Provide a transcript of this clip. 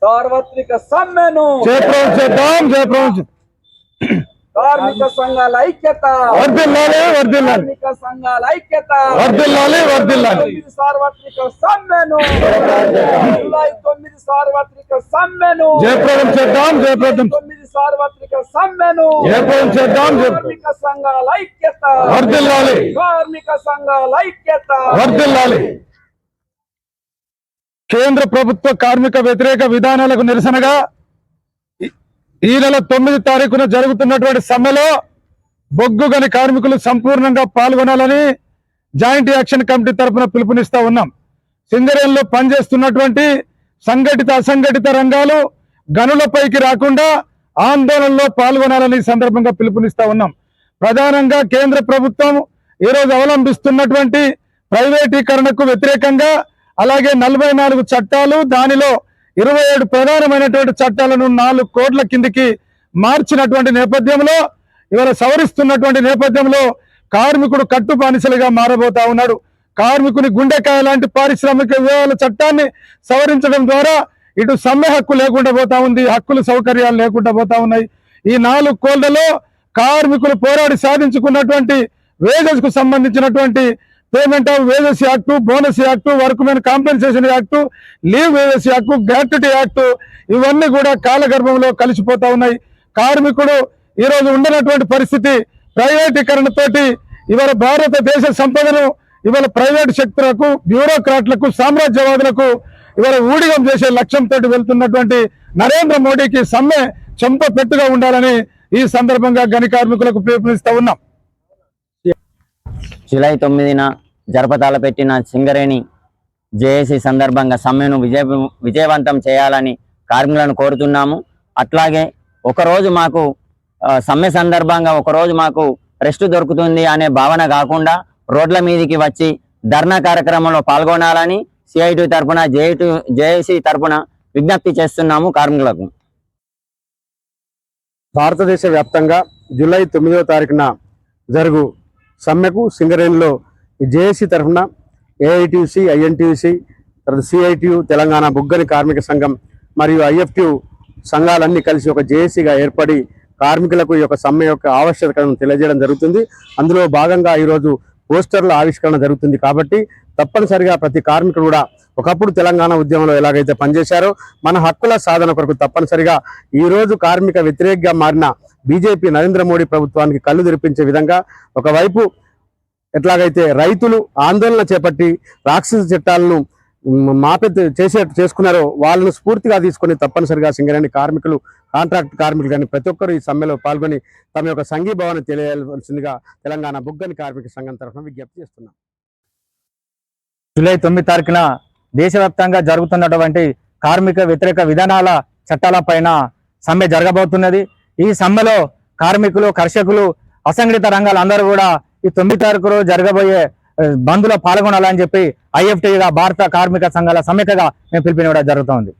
సార్వత్రిక సమ్మెను. చేద్దాం జయప్రదం చే- కార్మిక సంఘాల ఐక్యత. వర్ధిల్లాలి వర్ధిల్లాలి. కార్మిక సంఘాల ఐక్యత. వర్ధిల్లాలి వర్ధిల్లాలి. తొమ్మిది సార్వత్రిక సమ్మెను. జూలై తొమ్మిది సార్వత్రిక సమ్మెను. జయప్రదం చేద్దాం జయప్రదం తొమ్మిది సార్వత్రిక సమ్మెను. జయప్రదం చేద్దాం కార్మిక సంఘాల ఐక్యత. వర్ధిల్లాలి. కార్మిక సంఘాల ఐక్యత. వర్ధిల్లాలి. కేంద్ర ప్రభుత్వ కార్మిక వ్యతిరేక విధానాలకు నిరసనగా ఈ- నెల తొమ్మిది తారీఖున జరుగుతున్నటువంటి సమ్మెలో బొగ్గు గని కార్మికులు సంపూర్ణంగా పాల్గొనాలని జాయింట్ యాక్షన్ కమిటీ తరపున పిలుపునిస్తా ఉన్నాం. సింగరేణిలో పనిచేస్తున్నటువంటి సంఘటిత అసంఘటిత రంగాలు గనులపైకి రాకుండా ఆందోళనలో పాల్గొనాలని సందర్భంగా పిలుపునిస్తా ఉన్నాం. ప్రధానంగా కేంద్ర ప్రభుత్వం ఈరోజు అవలంబిస్తున్నటువంటి ప్రైవేటీకరణకు వ్యతిరేకంగా అలాగే నలభై నాలుగు చట్టాలు దానిలో ఇరవై ఏడు ప్రధానమైనటువంటి చట్టాలను నాలుగు కోట్ల కిందికి మార్చినటువంటి నేపథ్యంలో ఇవాళ సవరిస్తున్నటువంటి నేపథ్యంలో కార్మికుడు కట్టు బానిసలుగా మారబోతా ఉన్నాడు. కార్మికుని గుండెకాయ లాంటి పారిశ్రామిక వివాహాల చట్టాన్ని సవరించడం ద్వారా ఇటు సమ్మె హక్కు లేకుండా పోతా ఉంది హక్కులు సౌకర్యాలు లేకుండా పోతా ఉన్నాయి. ఈ నాలుగు కోళ్ళలో కార్మికులు పోరాడి సాధించుకున్నటువంటి వేజెస్ సంబంధించినటువంటి payment of wages act bonus act workmen compensation act leave wages act gratuity act ఇవన్నీ కూడా కాలగర్భంలో కలిసిపోతా ఉన్నాయి. కార్మికుడు ఈరోజు ఉండనటువంటి పరిస్థితి ప్రైవేటీకరణతోటి ఇవాళ భారతదేశ సంపదను ఇవాళ ప్రైవేట్ శక్తులకు బ్యూరోక్రాట్లకు సామ్రాజ్యవాదులకు ఇవాళ ఊడిగం చేసే లక్ష్యంతో వెళ్తున్నటువంటి నరేంద్ర మోడీకి సమ్మె చెంప పెట్టుగా ఉండాలని ఈ సందర్భంగా గని కార్మికులకు పిలుపునిస్తా ఉన్నాం. జూలై తొమ్మిదిన జరపతాల పెట్టిన సింగరేణి జేఏసీ సందర్భంగా సమ్మెను విజయ విజయవంతం చేయాలని కార్మికులను కోరుతున్నాము. అట్లాగే ఒకరోజు మాకు సమ్మె సందర్భంగా ఒకరోజు మాకు రెస్ట్ దొరుకుతుంది అనే భావన కాకుండా రోడ్ల మీదికి వచ్చి ధర్నా కార్యక్రమంలో పాల్గొనాలని సిఐటి తరపున జేఐటి జేఏసీ తరఫున విజ్ఞప్తి చేస్తున్నాము కార్మికులకు. భారతదేశ వ్యాప్తంగా జూలై తొమ్మిదవ తారీఖున జరుగు సమ్మెకు సింగరేణిలో జేఏసీ తరఫున ఏఐటిసి ఐఎన్టీసీ తర్వాత సిఐటియు తెలంగాణ బుగ్గని కార్మిక సంఘం మరియు ఐఎఫ్టియు సంఘాలన్నీ కలిసి ఒక జేఏసీగా ఏర్పడి కార్మికులకు ఈ యొక్క సమ్మె యొక్క ఆవశ్యకతను తెలియజేయడం జరుగుతుంది. అందులో భాగంగా ఈరోజు పోస్టర్ల ఆవిష్కరణ జరుగుతుంది కాబట్టి తప్పనిసరిగా ప్రతి కార్మికుడు కూడా ఒకప్పుడు తెలంగాణ ఉద్యమంలో ఎలాగైతే పనిచేశారో మన హక్కుల సాధన కొరకు తప్పనిసరిగా ఈరోజు కార్మిక వ్యతిరేకంగా మారిన బీజేపీ నరేంద్ర మోడీ ప్రభుత్వానికి కళ్ళు తెరిపించే విధంగా ఒకవైపు ఎట్లాగైతే రైతులు ఆందోళన చేపట్టి రాక్షస చట్టాలను మాపెత్త చేసే చేసుకున్నారో వాళ్ళను స్ఫూర్తిగా తీసుకొని తప్పనిసరిగా సింగరేణి కార్మికులు కాంట్రాక్ట్ కార్మికులు కానీ ప్రతి ఒక్కరు ఈ సమ్మెలో పాల్గొని తమ యొక్క సంఘీభావాన్ని తెలియవలసిందిగా తెలంగాణ బుగ్గని కార్మిక సంఘం తరఫున విజ్ఞప్తి చేస్తున్నాం. జూలై తొమ్మిది తారీఖున దేశవ్యాప్తంగా జరుగుతున్నటువంటి కార్మిక వ్యతిరేక విధానాల చట్టాల పైన సమ్మె జరగబోతున్నది. ఈ సమ్మెలో కార్మికులు కర్షకులు అసంఘటిత రంగాలు అందరూ కూడా ఈ తొమ్మిది తారీఖు రోజు జరగబోయే బంద్లో పాల్గొనాలని చెప్పి ఐఎఫ్టీగా భారత కార్మిక సంఘాల సమ్మెకగా మేము కూడా జరుగుతోంది.